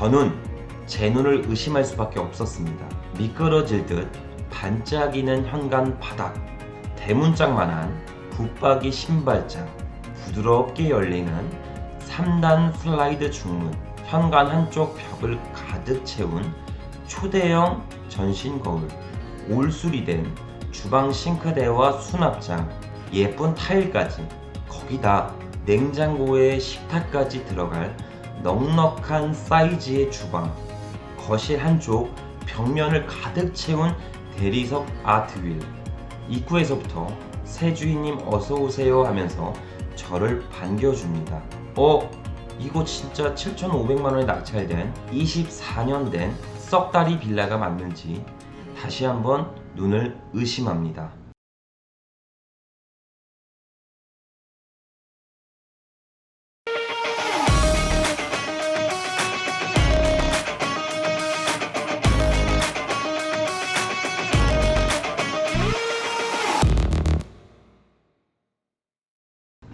저는 제 눈을 의심할 수밖에 없었습니다. 미끄러질 듯 반짝이는 현관 바닥, 대문짝만한 붙박이 신발장, 부드럽게 열리는 3단 슬라이드 중문, 현관 한쪽 벽을 가득 채운 초대형 전신 거울, 올수리된 주방 싱크대와 수납장, 예쁜 타일까지, 거기다 냉장고에 식탁까지 들어갈 넉넉한 사이즈의 주방, 거실 한쪽 벽면을 가득 채운 대리석 아트윌, 입구에서부터 새 주인님 어서 오세요 하면서 저를 반겨줍니다. 어, 이거 진짜 7,500만 원에 낙찰된 24년 된 썩다리 빌라가 맞는지 다시 한번 눈을 의심합니다.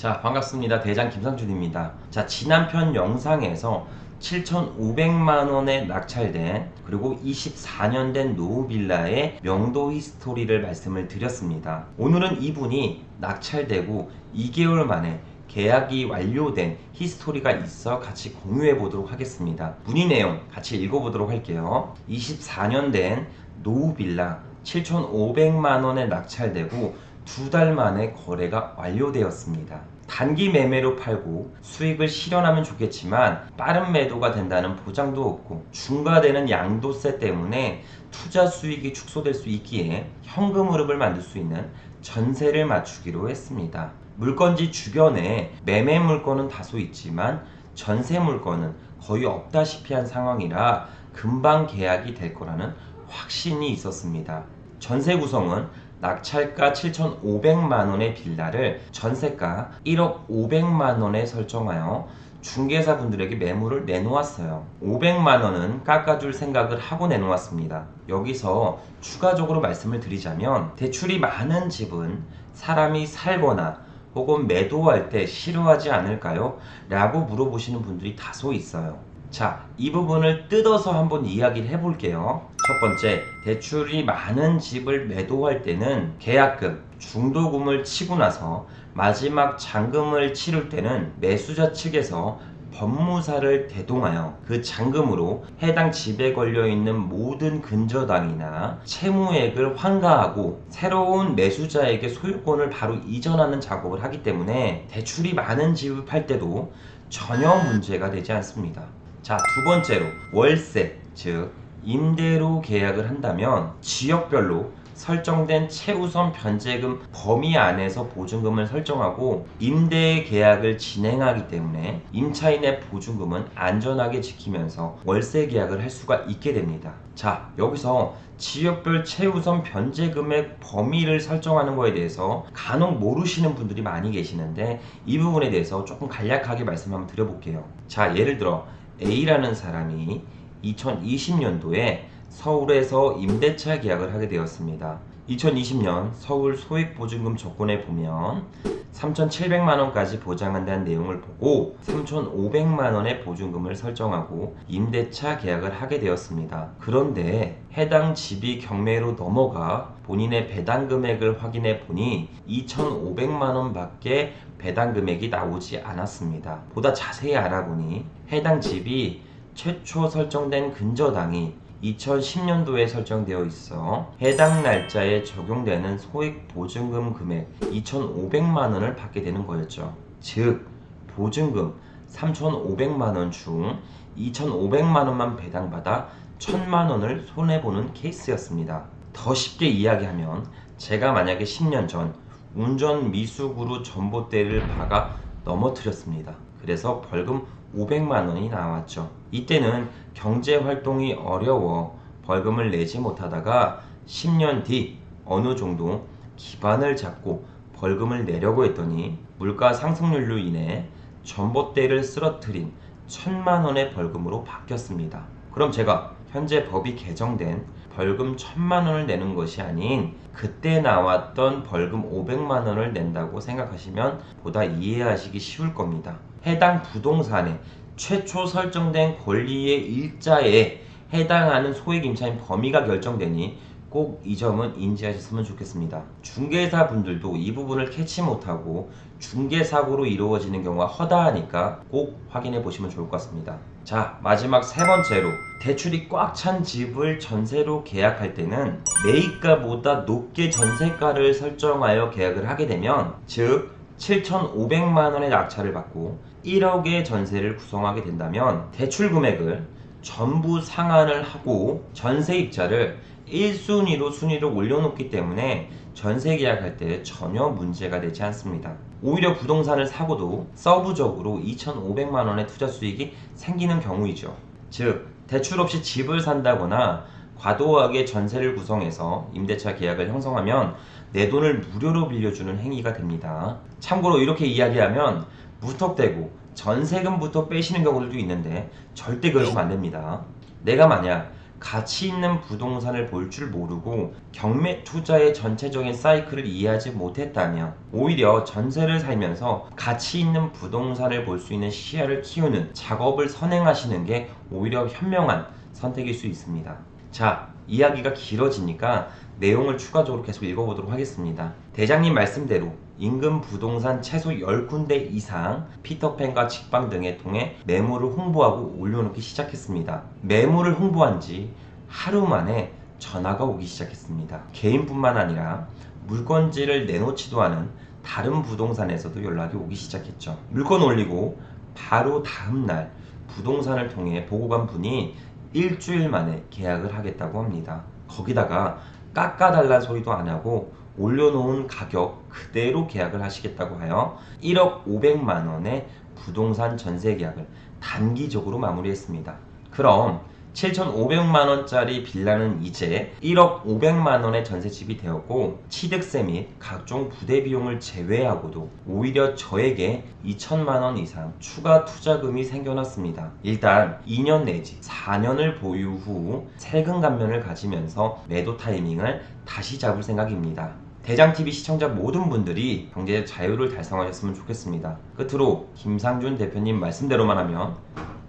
자 반갑습니다. 대장 김상준입니다. 자 지난 편 영상에서 7,500만 원에 낙찰된 그리고 24년 된 노후빌라의 명도 히스토리를 말씀을 드렸습니다. 오늘은 이분이 낙찰되고 2개월 만에 계약이 완료된 히스토리가 있어 같이 공유해 보도록 하겠습니다. 문의 내용 같이 읽어보도록 할게요. 24년 된 노후빌라 7,500만 원에 낙찰되고 두 달 만에 거래가 완료되었습니다. 단기 매매로 팔고 수익을 실현하면 좋겠지만 빠른 매도가 된다는 보장도 없고 중과되는 양도세 때문에 투자 수익이 축소될 수 있기에 현금 흐름을 만들 수 있는 전세를 맞추기로 했습니다. 물건지 주변에 매매 물건은 다소 있지만 전세 물건은 거의 없다시피 한 상황이라 금방 계약이 될 거라는 확신이 있었습니다. 전세 구성은 낙찰가 7,500만 원의 빌라를 전세가 1억 500만 원에 설정하여 중개사 분들에게 매물을 내놓았어요. 500만 원은 깎아줄 생각을 하고 내놓았습니다. 여기서 추가적으로 말씀을 드리자면 대출이 많은 집은 사람이 살거나 혹은 매도할 때 싫어하지 않을까요? 라고 물어보시는 분들이 다소 있어요. 자, 이 부분을 뜯어서 한번 이야기를 해볼게요. 첫 번째, 대출이 많은 집을 매도할 때는 계약금, 중도금을 치고 나서 마지막 잔금을 치를 때는 매수자 측에서 법무사를 대동하여 그 잔금으로 해당 집에 걸려 있는 모든 근저당이나 채무액을 환가하고 새로운 매수자에게 소유권을 바로 이전하는 작업을 하기 때문에 대출이 많은 집을 팔 때도 전혀 문제가 되지 않습니다. 자, 두 번째로 월세, 즉 임대로 계약을 한다면 지역별로 설정된 최우선 변제금 범위 안에서 보증금을 설정하고 임대 계약을 진행하기 때문에 임차인의 보증금은 안전하게 지키면서 월세 계약을 할 수가 있게 됩니다. 자, 여기서 지역별 최우선 변제금의 범위를 설정하는 거에 대해서 간혹 모르시는 분들이 많이 계시는데 이 부분에 대해서 조금 간략하게 말씀 한번 드려볼게요. 자, 예를 들어 A라는 사람이 2020년도에 서울에서 임대차 계약을 하게 되었습니다. 2020년 서울 소액보증금 조건에 보면 3,700만 원까지 보장한다는 내용을 보고 3,500만 원의 보증금을 설정하고 임대차 계약을 하게 되었습니다. 그런데 해당 집이 경매로 넘어가 본인의 배당 금액을 확인해 보니 2,500만 원 밖에 배당 금액이 나오지 않았습니다. 보다 자세히 알아보니 해당 집이 최초 설정된 근저당이 2010년도에 설정되어 있어 해당 날짜에 적용되는 소액 보증금 금액 2,500만 원을 받게 되는 거였죠. 즉 보증금 3,500만 원 중 2,500만 원만 배당받아 1,000만 원을 손해 보는 케이스였습니다. 더 쉽게 이야기하면 제가 만약에 10년 전 운전 미숙으로 전봇대를 박아 넘어뜨렸습니다. 그래서 벌금 500만 원이 나왔죠. 이때는 경제 활동이 어려워 벌금을 내지 못하다가 10년 뒤 어느 정도 기반을 잡고 벌금을 내려고 했더니 물가 상승률로 인해 전봇대를 쓰러뜨린 천만 원의 벌금으로 바뀌었습니다. 그럼 제가 현재 법이 개정된 벌금 천만 원을 내는 것이 아닌 그때 나왔던 벌금 500만 원을 낸다고 생각하시면 보다 이해하시기 쉬울 겁니다. 해당 부동산의 최초 설정된 권리의 일자에 해당하는 소액 임차인 범위가 결정되니 꼭 이 점은 인지하셨으면 좋겠습니다. 중개사 분들도 이 부분을 캐치 못하고 중개 사고로 이루어지는 경우가 허다하니까 꼭 확인해 보시면 좋을 것 같습니다. 자, 마지막 세 번째로 대출이 꽉 찬 집을 전세로 계약할 때는 매입가보다 높게 전세가를 설정하여 계약을 하게 되면 즉 7,500만 원의 낙찰을 받고 1억의 전세를 구성하게 된다면 대출 금액을 전부 상환을 하고 전세 입자를 1순위로 순위를 올려놓기 때문에 전세 계약할 때 전혀 문제가 되지 않습니다. 오히려 부동산을 사고도 서브적으로 2,500만 원의 투자 수익이 생기는 경우이죠. 즉 대출 없이 집을 산다거나 과도하게 전세를 구성해서 임대차 계약을 형성하면 내 돈을 무료로 빌려주는 행위가 됩니다. 참고로 이렇게 이야기하면 무턱대고 전세금부터 빼시는 경우들도 있는데 절대 그러시면 안 됩니다. 내가 만약 가치 있는 부동산을 볼 줄 모르고 경매 투자의 전체적인 사이클을 이해하지 못했다면 오히려 전세를 살면서 가치 있는 부동산을 볼 수 있는 시야를 키우는 작업을 선행하시는 게 오히려 현명한 선택일 수 있습니다. 자, 이야기가 길어지니까 내용을 추가적으로 계속 읽어보도록 하겠습니다. 대장님 말씀대로 인근 부동산 최소 10군데 이상 피터팬과 직방 등에 통해 매물을 홍보하고 올려놓기 시작했습니다. 매물을 홍보한 지 하루 만에 전화가 오기 시작했습니다. 개인뿐만 아니라 물건지를 내놓지도 않은 다른 부동산에서도 연락이 오기 시작했죠. 물건 올리고 바로 다음날 부동산을 통해 보고 간 분이 일주일 만에 계약을 하겠다고 합니다. 거기다가 깎아달라는 소리도 안 하고 올려놓은 가격 그대로 계약을 하시겠다고 하여 1억 500만 원의 부동산 전세 계약을 단기적으로 마무리했습니다. 그럼 7,500만 원짜리 빌라는 이제 1억 500만 원의 전세집이 되었고 취득세 및 각종 부대 비용을 제외하고도 오히려 저에게 2천만 원 이상 추가 투자금이 생겨났습니다. 일단 2년 내지 4년을 보유 후 세금 감면을 가지면서 매도 타이밍을 다시 잡을 생각입니다. 대장TV 시청자 모든 분들이 경제적 자유를 달성하셨으면 좋겠습니다. 끝으로 김상준 대표님 말씀대로만 하면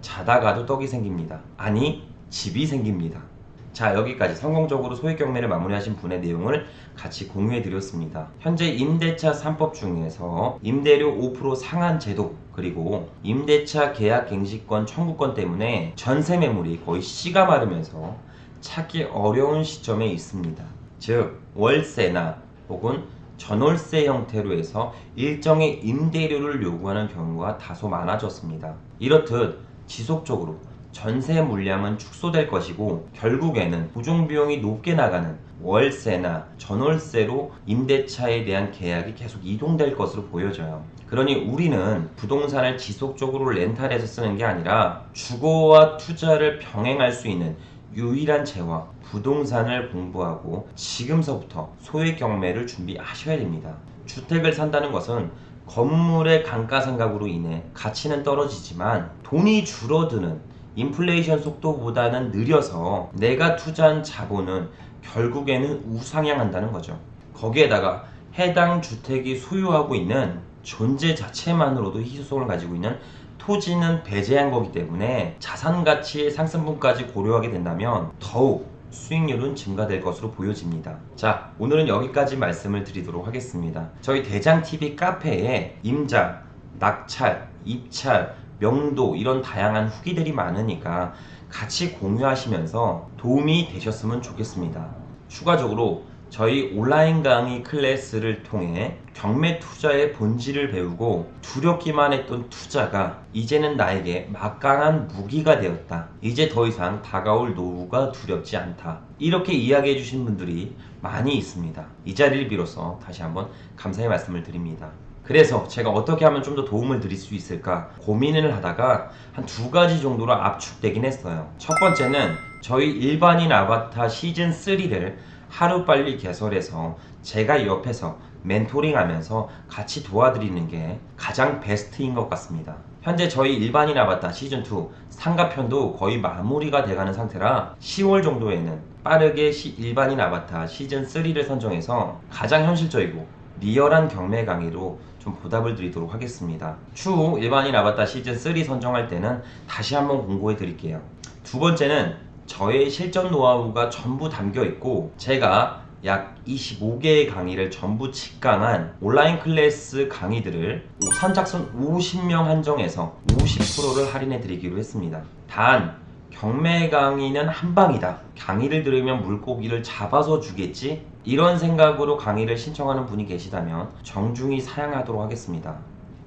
자다가도 떡이 생깁니다. 아니, 집이 생깁니다. 자, 여기까지 성공적으로 소액 경매를 마무리하신 분의 내용을 같이 공유해 드렸습니다. 현재 임대차 3법 중에서 임대료 5% 상한 제도 그리고 임대차 계약 갱신권 청구권 때문에 전세 매물이 거의 씨가 마르면서 찾기 어려운 시점에 있습니다. 즉, 월세나 혹은 전월세 형태로 해서 일정의 임대료를 요구하는 경우가 다소 많아졌습니다. 이렇듯 지속적으로 전세 물량은 축소될 것이고 결국에는 보증 비용이 높게 나가는 월세나 전월세로 임대차에 대한 계약이 계속 이동될 것으로 보여져요. 그러니 우리는 부동산을 지속적으로 렌탈해서 쓰는 게 아니라 주거와 투자를 병행할 수 있는 유일한 재화 부동산을 공부하고 지금서부터 소액 경매를 준비하셔야 됩니다. 주택을 산다는 것은 건물의 감가상각으로 인해 가치는 떨어지지만 돈이 줄어드는 인플레이션 속도보다는 느려서 내가 투자한 자본은 결국에는 우상향한다는 거죠. 거기에다가 해당 주택이 소유하고 있는 존재 자체만으로도 희소성을 가지고 있는 토지는 배제한 거기 때문에 자산 가치의 상승분까지 고려하게 된다면 더욱 수익률은 증가될 것으로 보여집니다. 자, 오늘은 여기까지 말씀을 드리도록 하겠습니다. 저희 대장TV 카페에 임자, 낙찰, 입찰, 명도 이런 다양한 후기들이 많으니까 같이 공유하시면서 도움이 되셨으면 좋겠습니다. 추가적으로 저희 온라인 강의 클래스를 통해 경매 투자의 본질을 배우고 두렵기만 했던 투자가 이제는 나에게 막강한 무기가 되었다. 이제 더 이상 다가올 노후가 두렵지 않다. 이렇게 이야기해 주신 분들이 많이 있습니다. 이 자리를 빌어서 다시 한번 감사의 말씀을 드립니다. 그래서 제가 어떻게 하면 좀 더 도움을 드릴 수 있을까 고민을 하다가 한 두 가지 정도로 압축되긴 했어요. 첫 번째는 저희 일반인 아바타 시즌 3를 하루빨리 개설해서 제가 옆에서 멘토링 하면서 같이 도와드리는 게 가장 베스트인 것 같습니다. 현재 저희 일반인 아바타 시즌2 상가편도 거의 마무리가 돼가는 상태라 10월 정도에는 빠르게 시- 일반인 아바타 시즌3를 선정해서 가장 현실적이고 리얼한 경매 강의로 좀 보답을 드리도록 하겠습니다. 추후 일반인 아바타 시즌 3 선정할 때는 다시 한번 공고해 드릴게요. 두 번째는 저의 실전 노하우가 전부 담겨 있고 제가 약 25개의 강의를 전부 직강한 온라인 클래스 강의들을 선착순 50명 한정해서 50%를 할인해 드리기로 했습니다. 단 경매 강의는 한 방이다. 강의를 들으면 물고기를 잡아서 주겠지? 이런 생각으로 강의를 신청하는 분이 계시다면 정중히 사양하도록 하겠습니다.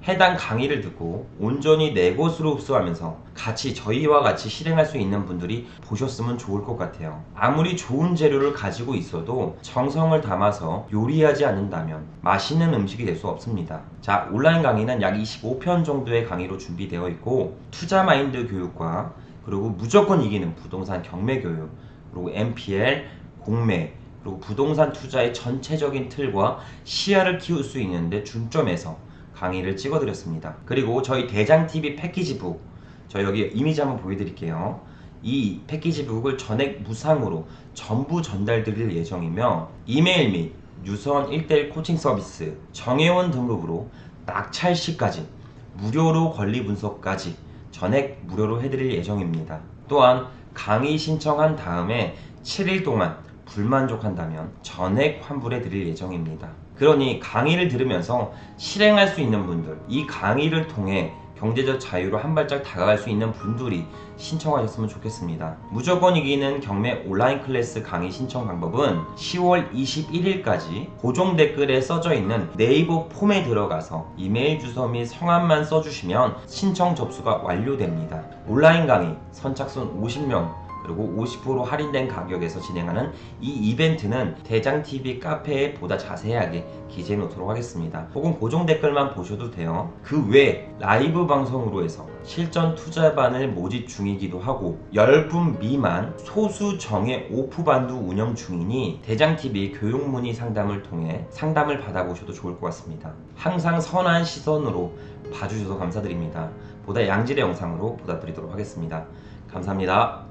해당 강의를 듣고 온전히 내 것으로 흡수하면서 같이 저희와 같이 실행할 수 있는 분들이 보셨으면 좋을 것 같아요. 아무리 좋은 재료를 가지고 있어도 정성을 담아서 요리하지 않는다면 맛있는 음식이 될 수 없습니다. 자, 온라인 강의는 약 25편 정도의 강의로 준비되어 있고 투자 마인드 교육과 그리고 무조건 이기는 부동산 경매 교육, 그리고 MPL, 공매, 그리고 부동산 투자의 전체적인 틀과 시야를 키울 수 있는데 중점에서 강의를 찍어드렸습니다. 그리고 저희 대장TV 패키지북, 저 여기 이미지 한번 보여드릴게요. 이 패키지북을 전액 무상으로 전부 전달드릴 예정이며 이메일 및 유선 1대1 코칭 서비스, 정회원 등급으로 낙찰 시까지 무료로 권리 분석까지 전액 무료로 해드릴 예정입니다. 또한 강의 신청한 다음에 7일 동안 불만족한다면 전액 환불해 드릴 예정입니다. 그러니 강의를 들으면서 실행할 수 있는 분들, 이 강의를 통해 경제적 자유로 한 발짝 다가갈 수 있는 분들이 신청하셨으면 좋겠습니다. 무조건 이기는 경매 온라인 클래스 강의 신청 방법은 10월 21일까지 고정 댓글에 써져 있는 네이버 폼에 들어가서 이메일 주소 및 성함만 써주시면 신청 접수가 완료됩니다. 온라인 강의 선착순 50명 그리고 50% 할인된 가격에서 진행하는 이 이벤트는 대장TV 카페에 보다 자세하게 기재해 놓도록 하겠습니다. 혹은 고정 댓글만 보셔도 돼요. 그외 라이브 방송으로 해서 실전 투자반을 모집 중이기도 하고 10분 미만 소수 정예 오프반도 운영 중이니 대장TV 교육문의 상담을 통해 상담을 받아보셔도 좋을 것 같습니다. 항상 선한 시선으로 봐주셔서 감사드립니다. 보다 양질의 영상으로 보답드리도록 하겠습니다. 감사합니다.